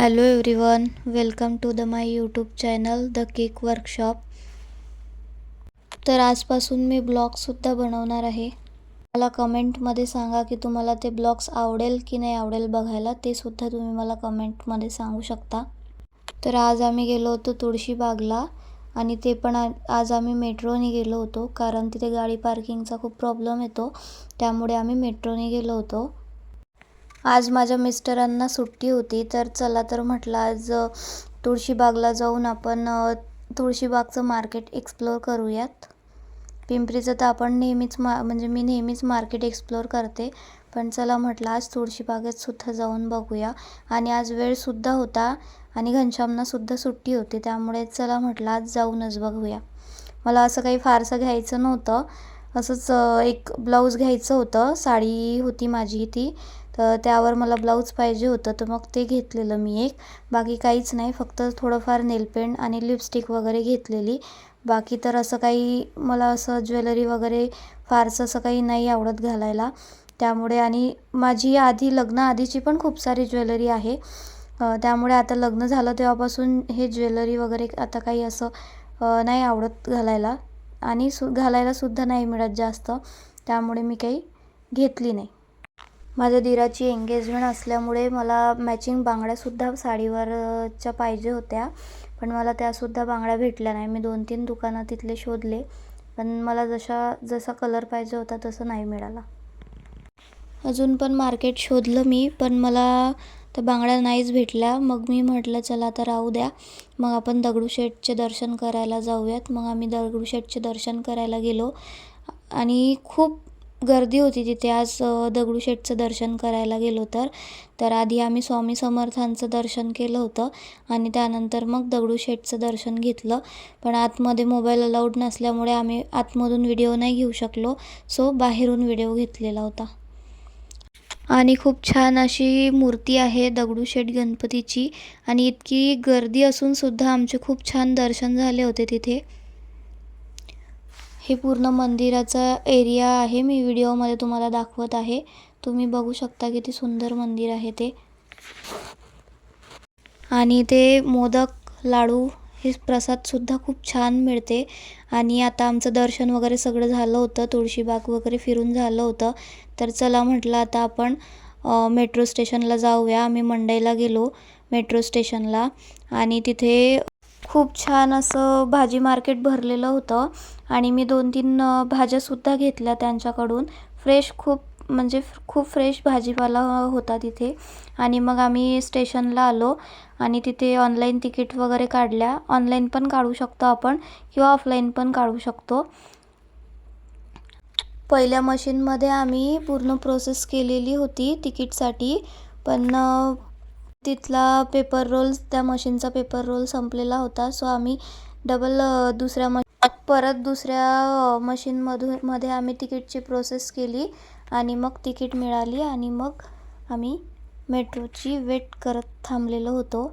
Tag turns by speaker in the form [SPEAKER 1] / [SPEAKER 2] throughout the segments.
[SPEAKER 1] Hello everyone welcome to the my YouTube channel the cake workshop तर आजपासून मी ब्लॉगसुद्धा बनवणार आहे. मला कमेंटमध्ये सांगा की तुम्हाला ते ब्लॉग्स आवडेल की नाही आवडेल बघायला ते सुद्धा तुम्ही मला कमेंटमध्ये सांगू शकता. तर आज आम्ही गेलो होतो तुळशीबागला आणि ते पण आज आम्ही मेट्रोने गेलो होतो कारण तिथे गाडी पार्किंगचा खूप प्रॉब्लेम येतो. त्यामुळे आम्ही मेट्रोने गेलो होतो. आज माझ्या मिस्टरांना सुट्टी होती तर चला तर म्हटलं आज तुळशीबागला जाऊन आपण तुळशीबागचं मार्केट एक्सप्लोअर करूयात. पिंपरीचं तर आपण नेहमीच मा म्हणजे मी नेहमीच मार्केट एक्सप्लोअर करते पण चला म्हटलं आज तुळशीबागेतसुद्धा जाऊन बघूया. आणि आज वेळसुद्धा होता आणि घनश्यामनासुद्धा सुट्टी होती त्यामुळे चला म्हटलं आज जाऊनच बघूया. मला असं काही फारसं घ्यायचं नव्हतं असंच एक ब्लाऊज घ्यायचं होतं. साडी होती माझी ती. तर त्यावर मला ब्लाऊज पाहिजे होतं. तर मग ते घेतलेलं मी एक. बाकी काहीच नाही. फक्त थोडंफार नेलपेंट आणि लिपस्टिक वगैरे घेतलेली. बाकी तर असं काही मला असं ज्वेलरी वगैरे फारसं असं काही नाही आवडत घालायला. त्यामुळे आणि माझी आधी लग्नाआधीची पण खूप सारी ज्वेलरी आहे. त्यामुळे आता लग्न झालं तेव्हापासून हे ज्वेलरी वगैरे आता काही असं नाही आवडत घालायला. आणि सु घालायलासुद्धा नाही मिळत जास्त. त्यामुळे मी काही घेतली नाही. माझ्या दिराची एंगेजमेंट असल्यामुळे मला मॅचिंग बांगड्यासुद्धा साडीवरच्या पाहिजे होत्या. पण मला त्यासुद्धा बांगड्या भेटल्या नाही. मी दोन तीन दुकानं तिथले शोधले. पण मला जशा जसा कलर पाहिजे होता तसं नाही मिळाला. अजून पण मार्केट शोधलं मी. पण मला तर बांगड्या नाहीच भेटल्या मग मी म्हटलं चला आता राहू द्या. मग आपण दगडूशेठचे दर्शन करायला जाऊयात. मग आम्ही दगडूशेठचे दर्शन करायला गेलो. आणि खूप गर्दी होती तिथे. आज दगडूशेठचं दर्शन करायला गेलो तर. तर आधी आम्ही स्वामी समर्थांचं दर्शन केलं होतं. आणि त्यानंतर मग दगडूशेठचं दर्शन घेतलं. पण आतमध्ये मोबाईल अलाउड नसल्यामुळे आम्ही आतमधून व्हिडिओ नाही घेऊ शकलो. सो बाहेरून व्हिडिओ घेतलेला होता. आणि खूप छान अशी मूर्ती आहे दगडूशेठ गणपतीची. आणि इतकी गर्दी असून सुद्धा आमचे खूप छान दर्शन झाले होते तिथे. हे पूर्ण मंदिराचा एरिया आहे. मी व्हिडिओमध्ये तुम्हाला दाखवत आहे. तुम्ही बघू शकता किती सुंदर मंदिर आहे ते. आणि ते मोदक लाडू हे प्रसादसुद्धा खूप छान मिळते. आणि आता आमचं दर्शन वगैरे सगळं झालं होतं. तुळशीबाग वगैरे फिरून झालं होतं. तर चला म्हटलं आता आपण मेट्रो स्टेशनला जाऊया. आम्ही मंडईला गेलो मेट्रो स्टेशनला आणि तिथे खूप छान असं भाजी मार्केट भरलेलं होतं. आणि मी दोन तीन भाज्यासुद्धा घेतल्या त्यांच्याकडून. फ्रेश खूप म्हणजे खूप फ्रेश भाजीपाला होता तिथे. आणि मग आम्ही स्टेशनला आलो आणि तिथे ऑनलाईन तिकीट वगैरे काढल्या. ऑनलाईन पण काढू शकतो आपण किंवा ऑफलाईन पण काढू शकतो. पहिल्या मशीनमध्ये आम्ही पूर्ण प्रोसेस केलेली होती तिकीटसाठी. पण तिथला पेपर रोल त्या मशीनचा पेपर रोल संपलेला होता. सो आम्ही डबल दुसऱ्या म परत दुसऱ्या मशीनमधून मध्ये आम्ही तिकीटची प्रोसेस केली आणि मग तिकीट मिळाली आणि मग आम्ही मेट्रोची वेट करत थांबलेलो होतो.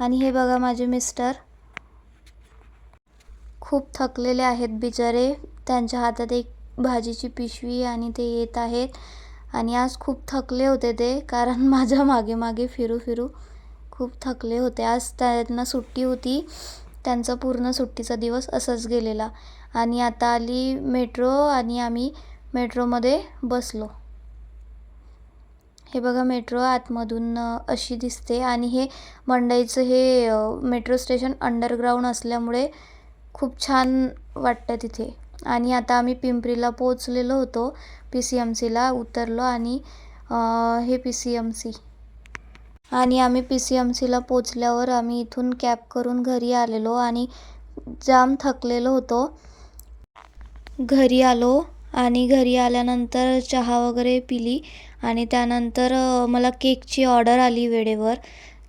[SPEAKER 1] आणि हे बघा माझे मिस्टर खूप थकलेले आहेत बिचारे. त्यांच्या हातात एक भाजीची पिशवी आणि ते येत आहेत. आणि आज खूप थकले होते ते कारण माझ्या मागे मागे फिरू फिरू खूप थकले होते. आज त्यांना सुट्टी होती. त्यांचा पूर्ण सुट्टीचा दिवस असंच गेलेला. आणि आता आली मेट्रो आणि आम्ही मेट्रोमध्ये बसलो. हे बघा मेट्रो आतमधून अशी दिसते. आणि हे मंडईचं हे मेट्रो स्टेशन अंडरग्राऊंड असल्यामुळे खूप छान वाटतं तिथे. आणि आता आम्ही पिंपरीला पोचलेलो होतो. पी सी एम सीला उतरलो आणि हे पी सी एम सी. आणि आम्ही पी सी एम सीला पोचल्यावर आम्ही इथून कॅब करून घरी आलेलो आणि जाम थकलेलो होतो. घरी आलो आणि घरी आल्यानंतर चहा वगैरे पिली आणि त्यानंतर मला केकची ऑर्डर आली वेळेवर.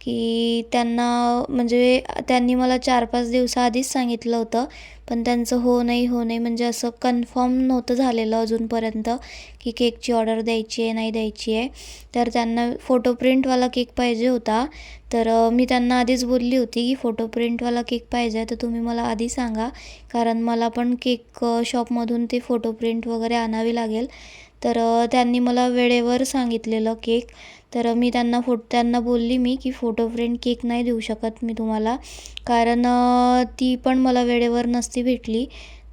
[SPEAKER 1] की त्यांना म्हणजे त्यांनी मला चार पाच दिवसाआधीच सांगितलं होतं पण त्यांचं हो नाही हो नाही म्हणजे असं कन्फर्म नव्हतं झालेलं अजूनपर्यंत की केकची ऑर्डर द्यायची आहे नाही द्यायची आहे. तर त्यांना फोटो प्रिंटवाला केक पाहिजे होता. तर मी त्यांना आधीच बोलली होती की फोटो प्रिंटवाला केक पाहिजे आहे तर तुम्ही मला आधी सांगा. कारण मला पण केक शॉपमधून ते फोटो प्रिंट वगैरे आणावी लागेल. तर त्यांनी मला वेळेवर सांगितलेलं केक. तर मी त्यांना फो त्यांना बोलली मी की फोटो फ्रेंड केक नाही देऊ शकत मी तुम्हाला. कारण ती पण मला वेळेवर नसती भेटली.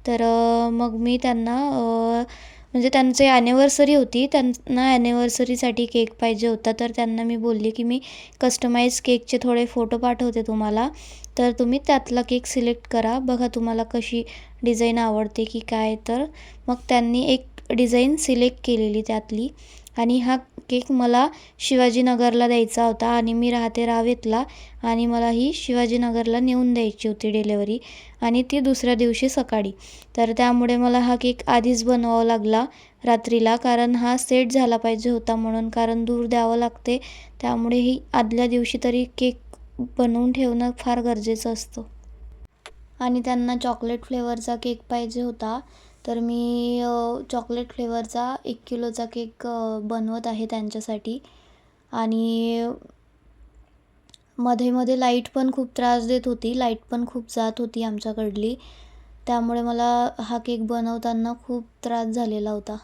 [SPEAKER 1] तर मग मी त्यांना म्हणजे त्यांची ॲनिव्हर्सरी होती. त्यांना ॲनिव्हर्सरीसाठी केक पाहिजे होता. तर त्यांना मी बोलली की मी कस्टमाइज केकचे थोडे फोटो पाठवते तुम्हाला. तर तुम्ही त्यातला केक सिलेक्ट करा. बघा तुम्हाला कशी डिझाईन आवडते की काय. तर मग त्यांनी एक डिझाईन सिलेक्ट केलेली त्यातली. आणि हा केक मला शिवाजीनगरला द्यायचा होता आणि मी राहते रावेतला आणि मला ही शिवाजीनगरला नेऊन द्यायची होती डिलेवरी आणि ती दुसऱ्या दिवशी सकाळी. तर त्यामुळे मला हा केक आधीच बनवावा लागला रात्रीला कारण हा सेट झाला पाहिजे होता म्हणून कारण दूर द्यावं लागते. त्यामुळे ही आदल्या दिवशी तरी केक बनवून ठेवणं फार गरजेचं असतं. आणि त्यांना चॉकलेट फ्लेवरचा केक पाहिजे होता. तर मी चॉकलेट फ्लेवरचा एक किलोचा केक बनवत आहे त्यांच्यासाठी. आणि मध्ये मध्ये लाइट पण खूप त्रास देत होती. लाइट पण खूप जात होती आमच्याकडली. त्यामुळे मला हा केक बनवताना खूप त्रास झालेला होता.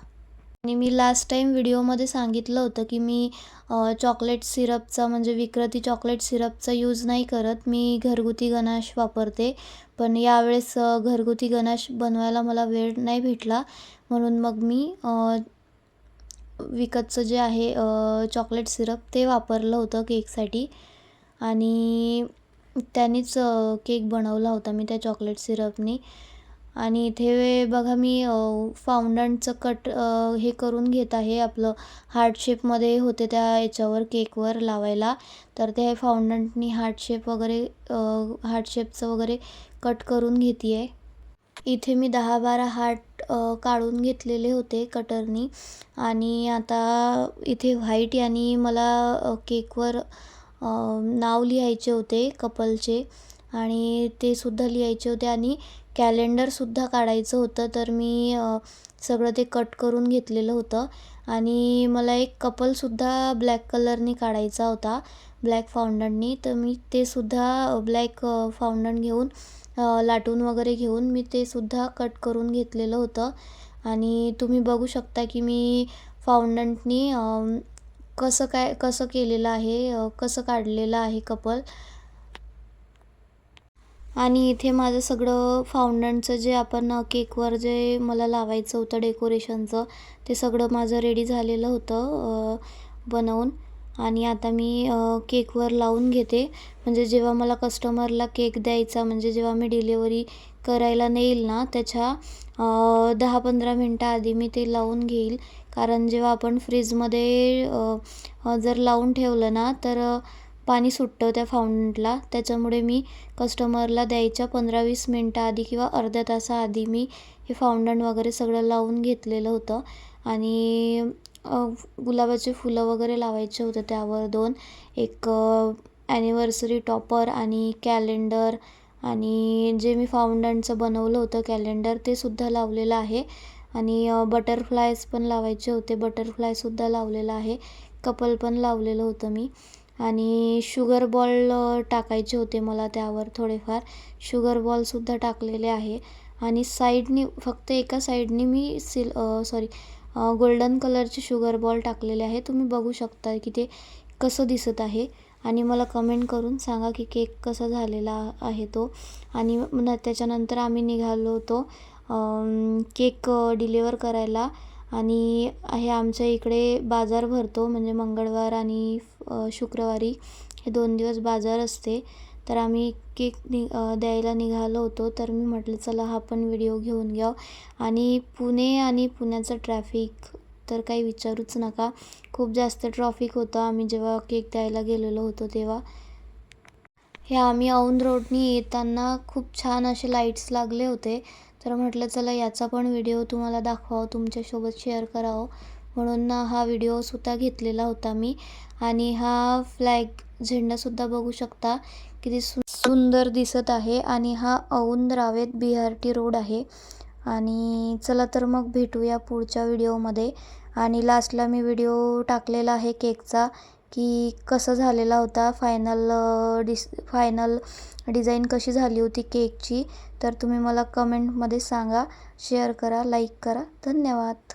[SPEAKER 1] आणि मी लास्ट टाईम व्हिडिओमध्ये सांगितलं होतं की मी चॉकलेट सिरपचा म्हणजे विक्रती चॉकलेट सिरपचा यूज नाही करत. मी घरगुती गणाश वापरते. पण यावेळेस घरगुती गनाश बनवायला मला वेळ नाही भेटला. म्हणून मग मी विकतचं जे आहे चॉकलेट सिरप ते वापरलं होतं केकसाठी. आणि त्यानेच केक बनवला होता मी त्या चॉकलेट सिरपनी. आणि इथे बघा मी अ, फाउंडंटचं कट हे करून घेत आहे आपलं. हार्ट शेपमध्ये होते त्या याच्यावर केकवर लावायला. तर ते फाउंडंटनी हार्ट शेप वगैरे हार्ट शेपचं वगैरे कट करून घेते आहे इथे मी दहा बारा हार्ट काढून घेतलेले होते कटरनी. आणि आता इथे व्हाईट आणि मला केकवर नाव लिहायचे होते कपलचे. आणि ते सुद्धा लिहायचे होते आणि कॅलेंडरसुद्धा काढायचं होतं तर मी सगळं ते कट करून घेतलेलं होतं. आणि मला एक कपलसुद्धा ब्लॅक कलरनी काढायचा होता ब्लॅक फाउंडंटनी तर मी ते सुद्धा ब्लॅक फाउंडन घेऊन लाटून वगैरे घेऊन मी ते सुद्धा कट करून घेतलेलं होतं. आणि तुम्ही बघू शकता की मी फाउंडंटनी कसं काय कसं केलेलं आहे कसं काढलेलं आहे कपल. आणि इथे माझं सगळं फाउंडंटचं जे आपण केकवर जे मला लावायचं होतं डेकोरेशनचं ते सगळं माझं रेडी झालेलं होतं बनवून. आणि आता मी केकवर लावून घेते. म्हणजे जेव्हा मला कस्टमरला केक द्यायचा म्हणजे जेव्हा मी डिलेवरी करायला नेईल ना त्याच्या दहा पंधरा मिनटं आधी मी ते लावून घेईल. कारण जेव्हा आपण फ्रीजमध्ये जर लावून ठेवलं ना तर पाणी सुटतं त्या फाउंडंटला त्याच्यामुळे मी कस्टमरला द्यायच्या पंधरा वीस मिनटं आधी किंवा अर्ध्या तासाआधी मी हे फाउंडंट वगैरे सगळं लावून घेतलेलं होतं. आणि गुलाबाचे फुलं वगैरे लावायचे होते त्यावर दोन. एक ॲनिव्हर्सरी टॉपर आणि कॅलेंडर आणि जे मी फाउंडनचं बनवलं होतं कॅलेंडर ते सुद्धा लावलेलं आहे. आणि बटरफ्लायज पण लावायचे होते बटरफ्लायसुद्धा लावलेलं आहे. कपल पण लावलेलं होतं मी. आणि शुगर बॉल टाकायचे होते मला त्यावर थोडेफार. शुगर बॉलसुद्धा टाकलेले आहे. आणि साईडनी फक्त एका साईडनी मी सिल सॉरी गोल्डन कलरचे शुगर बॉल टाकलेले आहे. तुम्ही बघू शकता की ते कसं दिसत आहे. आणि मला कमेंट करून सांगा की केक कसा झालेला आहे तो. आणि न त्याच्यानंतर आम्ही निघालो होतो केक डिलिव्हर करायला. आणि हे आमच्या इकडे बाजार भरतो म्हणजे मंगळवार आणि शुक्रवारी. हे दोन दिवस बाजार असते. तर आम्ही केक नि द्यायला निघालो होतो. तर मी म्हटलं चला हा पण व्हिडिओ घेऊन घ्यावं आणि पुणे आणि पुण्याचं ट्रॅफिक तर काही विचारूच नका. खूप जास्त ट्रॉफिक होतं. आम्ही जेव्हा केक द्यायला गेलेलो होतो तेव्हा. हे आम्ही औंध रोडनी येताना खूप छान असे लाईट्स लागले होते. तर म्हटलं चला याचा पण व्हिडिओ तुम्हाला दाखवावं. तुमच्यासोबत शेअर करावं. म्हणून हा व्हिडिओसुद्धा घेतलेला होता मी. आणि हा फ्लॅग झेंडासुद्धा बघू शकता. किती सु सुंदर दिसत आहे आणि हा Aundh Ravet B R T road आहे. आणि चला तर मग भेटूया पुढच्या व्हिडिओमध्ये. आणि लास्टला मी व्हिडिओ टाकलेला आहे केकचा की कसं झालेला होता फायनल डिस फायनल डिझाईन कशी झाली होती केकची. तर तुम्ही मला कमेंटमध्ये सांगा शेअर करा लाईक करा. धन्यवाद.